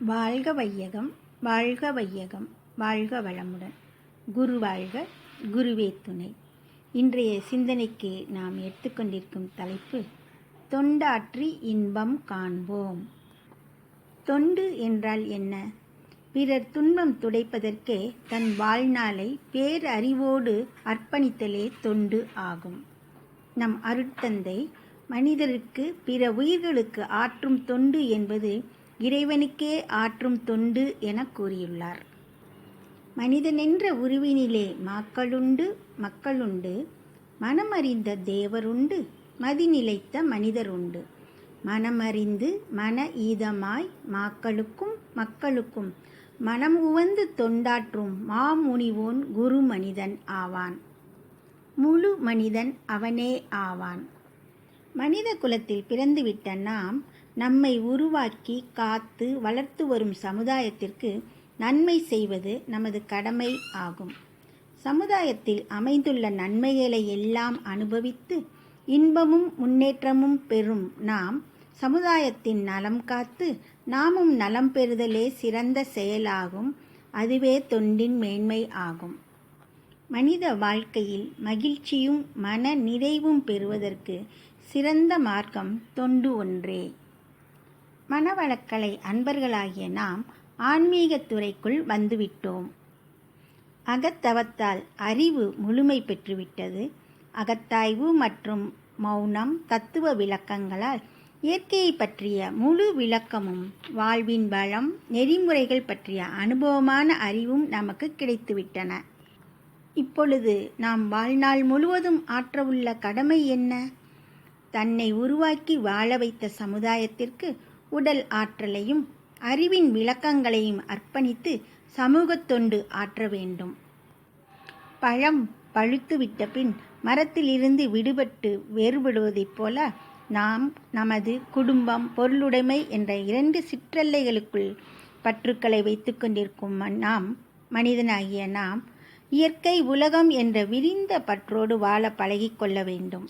வாழ்க வையகம் வாழ்க வையகம் வாழ்க வளமுடன். குரு வாழ்க குருவே துணை. இன்றைய சிந்தனைக்கு நாம் எடுத்துக்கொண்டிருக்கும் தலைப்பு தொண்டாற்றி இன்பம் காண்போம். தொண்டு என்றால் என்ன? பிறர் துன்பம் துடைப்பதற்கே தன் வாழ்நாளை பேரறிவோடு அர்ப்பணித்தலே தொண்டு ஆகும். நம் அருட்தந்தை மனிதருக்கு பிற உயிர்களுக்கு ஆற்றும் தொண்டு என்பது இறைவனுக்கே ஆற்றும் தொண்டு என கூறியுள்ளார். மனிதனென்ற உருவினிலே மாக்களுண்டு மக்களுண்டு மனமறிந்த தேவருண்டு மதிநிலைத்த மனிதருண்டு. மனமறிந்து மன ஈதமாய் மாக்களுக்கும் மக்களுக்கும் மனம் உவந்து தொண்டாற்றும் மாமுனிவோன் குரு மனிதன் ஆவான். முழு மனிதன் அவனே ஆவான். மனித குலத்தில் பிறந்துவிட்ட நாம் நம்மை உருவாக்கி காத்து வளர்த்து வரும் சமுதாயத்திற்கு நன்மை செய்வது நமது கடமை ஆகும். சமுதாயத்தில் அமைந்துள்ள நன்மைகளை எல்லாம் அனுபவித்து இன்பமும் முன்னேற்றமும் பெறும் நாம் சமுதாயத்தின் நலம் காத்து நாமும் நலம் பெறுதலே சிறந்த செயலாகும். அதுவே தொண்டின் மேன்மை ஆகும். மனித வாழ்க்கையில் மகிழ்ச்சியும் மன நிறைவும் பெறுவதற்கு சிறந்த மார்க்கம் தொண்டு ஒன்றே. மனவளக்கலை அன்பர்களாகிய நாம் ஆன்மீகத் துறைக்குள் வந்துவிட்டோம். அகத்தவத்தால் அறிவு முழுமை பெற்றுவிட்டது. அகத்தாய்வு மற்றும் மௌனம் தத்துவ விளக்கங்களால் இயற்கையை பற்றிய முழு விளக்கமும் வாழ்வின் பலம் நெறிமுறைகள் பற்றிய அனுபவமான அறிவும் நமக்கு கிடைத்துவிட்டன. இப்பொழுது நாம் வாழ்நாள் முழுவதும் ஆற்றவுள்ள கடமை என்ன? தன்னை உருவாக்கி வாழ வைத்த சமுதாயத்திற்கு உடல் ஆற்றலையும் அறிவின் விளக்கங்களையும் அர்ப்பணித்து சமூகத்தொண்டு ஆற்ற வேண்டும். பழம் பழுத்துவிட்ட பின் மரத்திலிருந்து விடுபட்டு வேறுபடுவதைப் போல நாம் நமது குடும்பம் பொருளுடைமை என்ற இரண்டு சிற்றல்லைகளுக்குள் பற்றுக்களை வைத்துக்கொண்டிருக்கும் நாம் மனிதனாகிய நாம் இயற்கை உலகம் என்ற விரிந்த பற்றோடு வாழ பழகிக்கொள்ள வேண்டும்.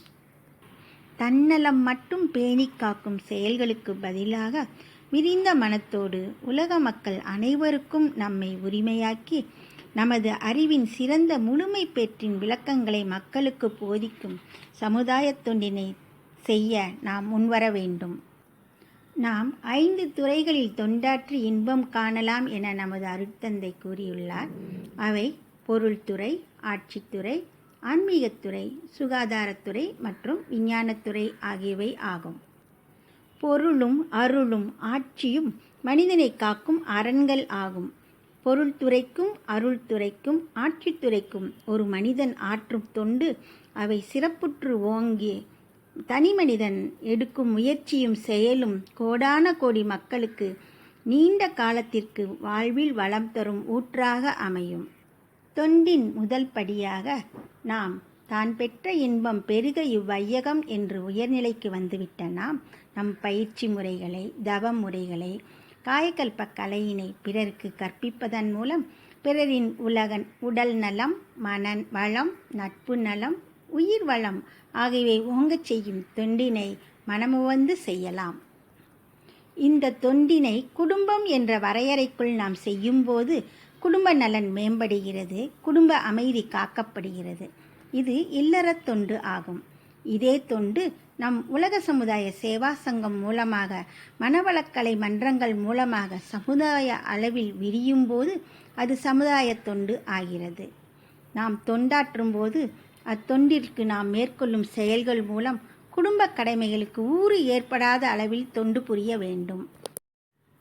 தன்னலம் மட்டும் பேணி காக்கும் செயல்களுக்கு பதிலாக விரிந்த மனத்தோடு உலக மக்கள் அனைவருக்கும் நம்மை உரிமையாக்கி நமது அறிவின் சிறந்த முழுமை பெற்றின் விளக்கங்களை மக்களுக்கு போதிக்கும் சமுதாய தொண்டினை செய்ய நாம் முன்வர வேண்டும். நாம் ஐந்து துறைகளில் தொண்டாற்றி இன்பம் காணலாம் என நமது அருட்தந்தை கூறியுள்ளார். அவை பொருள்துறை ஆட்சித்துறை ஆன்மீகத்துறை சுகாதாரத்துறை மற்றும் விஞ்ஞானத்துறை ஆகியவை ஆகும். பொருளும் அருளும் ஆட்சியும் மனிதனை காக்கும் அரண்கள் ஆகும். பொருள்துறைக்கும் அருள்துறைக்கும் ஆட்சித்துறைக்கும் ஒரு மனிதன் ஆற்றும் தொண்டு அவை சிறப்புற்று ஓங்கி தனி மனிதன் எடுக்கும் முயற்சியும் செயலும் கோடான கோடி மக்களுக்கு நீண்ட காலத்திற்கு வாழ்வில் வளம் தரும் ஊற்றாக அமையும். தொண்டின் முதல் படியாக நாம் தான் பெற்ற இன்பம் பெருக இவ்வையகம் என்று உயர்நிலைக்கு வந்துவிட்ட நாம் நம் பயிற்சி முறைகளை தவ முறைகளை காயக்கல்ப கலையினை பிறருக்கு கற்பிப்பதன் மூலம் பிறரின் உலகன் உடல் நலம் மனன் வளம் நட்பு நலம் உயிர் வளம் ஆகியவை ஓங்கச் செய்யும் தொண்டினை மனமுவந்து செய்யலாம். இந்த தொண்டினை குடும்பம் என்ற வரையறைக்குள் நாம் செய்யும்போது குடும்ப நலன் மேம்படுகிறது குடும்ப அமைதி காக்கப்படுகிறது. இது இல்லறத் தொண்டு ஆகும். இதே தொண்டு நம் உலக சமுதாய சேவா சங்கம் மூலமாக மனவளக்கலை மன்றங்கள் மூலமாக சமுதாய அளவில் விரியும் போது அது சமுதாய தொண்டு ஆகிறது. நாம் தொண்டாற்றும் போது அத்தொண்டிற்கு நாம் மேற்கொள்ளும் செயல்கள் மூலம் குடும்ப கடமைகளுக்கு ஊறு ஏற்படாத அளவில் தொண்டு புரிய வேண்டும்.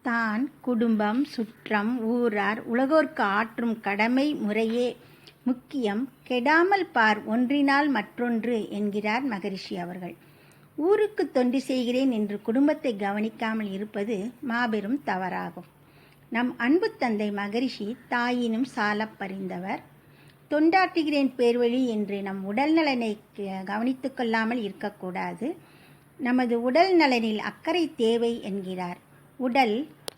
தான் குடும்பம் சுற்றம் ஊரார் உலகோர்க்கு ஆற்றும் கடமை முறையே முக்கியம். கெடாமல் பார் ஒன்றினால் மற்றொன்று என்கிறார் மகரிஷி அவர்கள். ஊருக்கு தொண்டு செய்கிறேன் என்று குடும்பத்தை கவனிக்காமல் இருப்பது மாபெரும் தவறாகும். நம் அன்பு தந்தை மகரிஷி தாயினும் சாலப் பறிந்தவர் தொண்டாற்றுகிறேன் பேர்வழி என்று நம் உடல் நலனை கவனித்து கொள்ளாமல் இருக்கக்கூடாது. நமது உடல் நலனில் அக்கறை தேவை என்கிறார். உடல்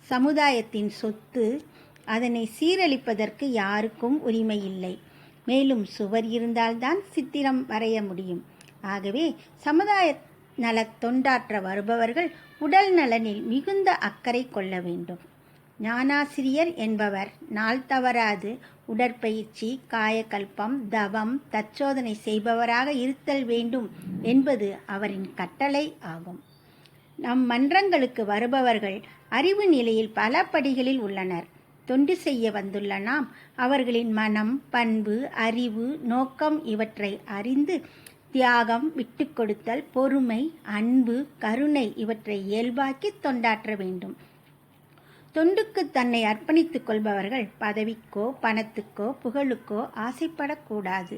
சமுதாயத்தின் சொத்து அதனை சீரழிப்பதற்கு யாருக்கும் உரிமை இல்லை மேலும் சுவர் இருந்தால்தான் சித்திரம் வரைய முடியும். ஆகவே சமுதாய நல தொண்டாற்ற வருபவர்கள் உடல் நலனில் மிகுந்த அக்கறை கொள்ள வேண்டும். ஞானாசிரியர் என்பவர் நாள் தவறாது உடற்பயிற்சி காயகல்பம் தவம் தற்சோதனை செய்பவராக இருத்தல் வேண்டும் என்பது அவரின் கட்டளை ஆகும். நம் மன்றங்களுக்கு வருபவர்கள் அறிவு நிலையில் பல படிகளில் உள்ளனர். தொண்டு செய்ய வந்துள்ள நாம் அவர்களின் மனம் பண்பு அறிவு நோக்கம் இவற்றை அறிந்து தியாகம் விட்டு கொடுத்தல் பொறுமை அன்பு கருணை இவற்றை இயல்பாக்கி தொண்டாற்ற வேண்டும். தொண்டுக்கு தன்னை அர்ப்பணித்துக் கொள்பவர்கள் பதவிக்கோ பணத்துக்கோ புகழுக்கோ ஆசைப்படக்கூடாது.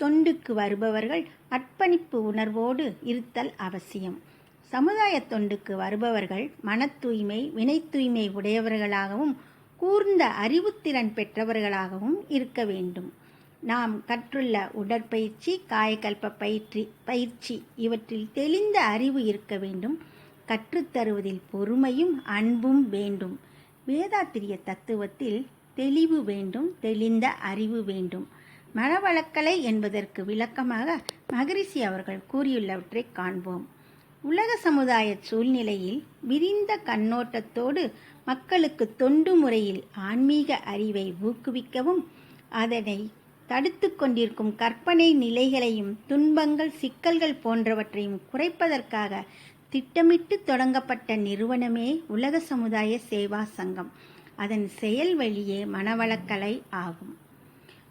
தொண்டுக்கு வருபவர்கள் அர்ப்பணிப்பு உணர்வோடு இருத்தல் அவசியம். சமுதாய தொண்டுக்கு வருபவர்கள் மன தூய்மை வினை தூய்மை உடையவர்களாகவும் கூர்ந்த அறிவுத்திறன் பெற்றவர்களாகவும் இருக்க வேண்டும். நாம் கற்றுள்ள உடற்பயிற்சி காயக்கல்ப பயிற்சி பயிற்சி இவற்றில் தெளிந்த அறிவு இருக்க வேண்டும். கற்றுத்தருவதில் பொறுமையும் அன்பும் வேண்டும். வேதாத்திரிய தத்துவத்தில் தெளிவு வேண்டும் தெளிந்த அறிவு வேண்டும். மரவளக்கலை என்பதற்கு விளக்கமாக மகரிஷி அவர்கள் கூறியுள்ளவற்றை காண்போம். உலக சமுதாய சூழ்நிலையில் விரிந்த கண்ணோட்டத்தோடு மக்களுக்கு தொண்டு முறையில் ஆன்மீக அறிவை ஊக்குவிக்கவும் அதனை தடுத்து கொண்டிருக்கும் கற்பனை நிலைகளையும் துன்பங்கள் சிக்கல்கள் போன்றவற்றையும் குறைப்பதற்காக திட்டமிட்டு தொடங்கப்பட்ட நிறுவனமே உலக சமுதாய சேவா சங்கம். அதன் செயல் வழியே மனவளக்கலை ஆகும்.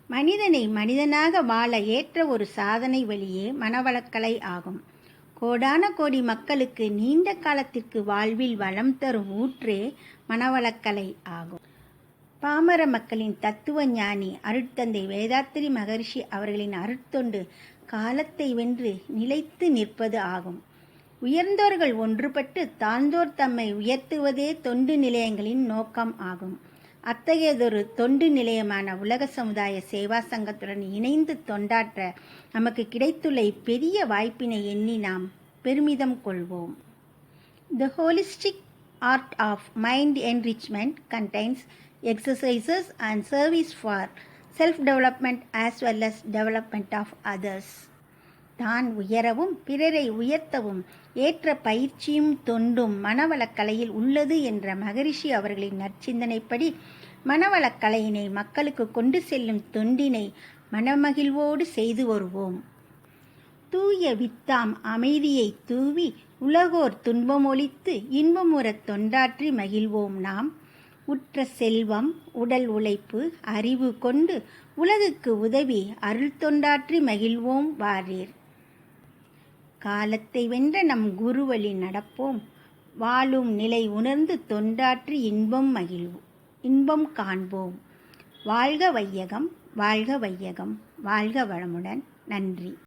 மனிதனை மனிதனாக வாழ ஏற்ற ஒரு சாதனை வழியே மனவளக்கலை ஆகும். கோடான கோடி மக்களுக்கு நீண்ட காலத்திற்கு வாழ்வில் வளம் தரும் ஊற்றே மனவளக்கலை ஆகும். பாமர மக்களின் தத்துவ ஞானி அருட்தந்தை வேதாத்திரி மகரிஷி அவர்களின் அருட்தொண்டு காலத்தை வென்று நிலைத்து நிற்பது ஆகும். உயர்ந்தோர்கள் ஒன்றுபட்டு தாழ்ந்தோர் தம்மை உயர்த்துவதே தொண்டு நிலையங்களின் நோக்கம் ஆகும். அத்தகையதொரு தொண்டு நிலையமான உலக சமுதாய சேவா சங்கத்துடன் இணைந்து தொண்டாற்ற நமக்கு கிடைத்துள்ள இப்பெரிய வாய்ப்பினை எண்ணி நாம் பெருமிதம் கொள்வோம். The holistic art of mind enrichment contains exercises and service for self development as well as development of others தான் உயரவும் பிறரை உயர்த்தவும் ஏற்ற பயிற்சியும் தொண்டும் மனவளக்கலையில் உள்ளது என்ற மகரிஷி அவர்களின் நற்சிந்தனைப்படி மனவளக்கலையினை மக்களுக்கு கொண்டு செல்லும் தொண்டினை மனமகிழ்வோடு செய்து வருவோம். தூய வித்தாம் அமைதியை தூவி உலகோர் துன்பமொழித்து இன்பமுறத் தொண்டாற்றி மகிழ்வோம் நாம். உற்ற செல்வம் உடல் உழைப்பு அறிவு கொண்டு உலகுக்கு உதவி அருள் தொண்டாற்றி மகிழ்வோம் வாரீர். காலத்தை வென்ற நம் குருவழி நடப்போம். வாழும் நிலை உணர்ந்து தொண்டாற்றி இன்பம் மகிழ்வோம் இன்பம் காண்போம். வாழ்க வையகம் வாழ்க வையகம் வாழ்க வளமுடன். நன்றி.